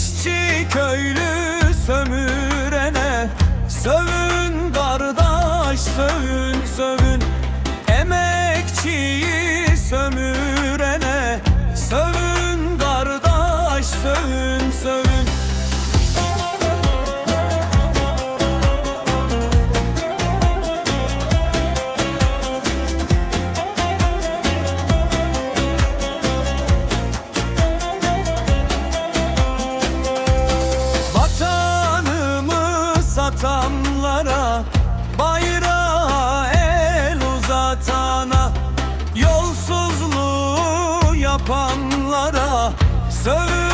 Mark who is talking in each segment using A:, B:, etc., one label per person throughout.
A: İşçi köylü sömürene. Sövün kardeş sövün sövün. Emekçiyi sömürene. Sövün Satanlara Bayrağa el uzatana Yolsuzluğu yapanlara Sövün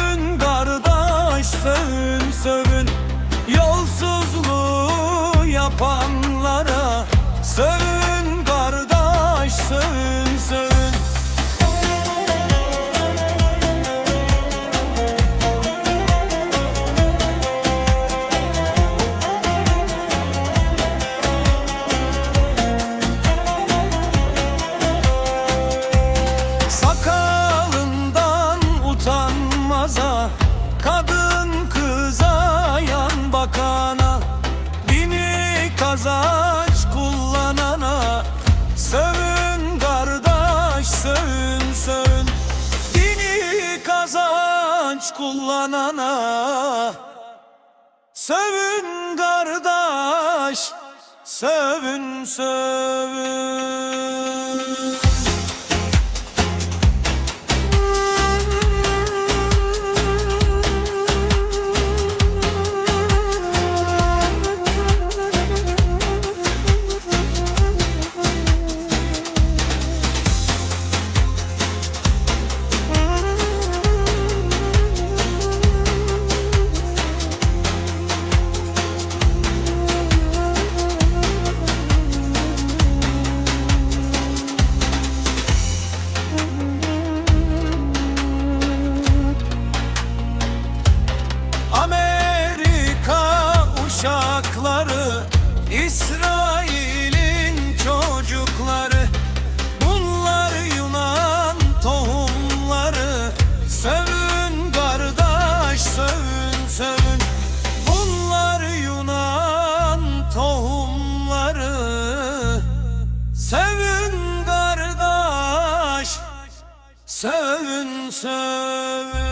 A: Kazanç kullanana Sövün kardeş sövün sövün. Dini kazanç kullanana Sövün kardeş Sövün sövün İsrail'in çocukları Bunlar Yunan tohumları. Sövün kardeş sövün sövün. Bunlar Yunan tohumları. Sövün kardeş Sövün sövün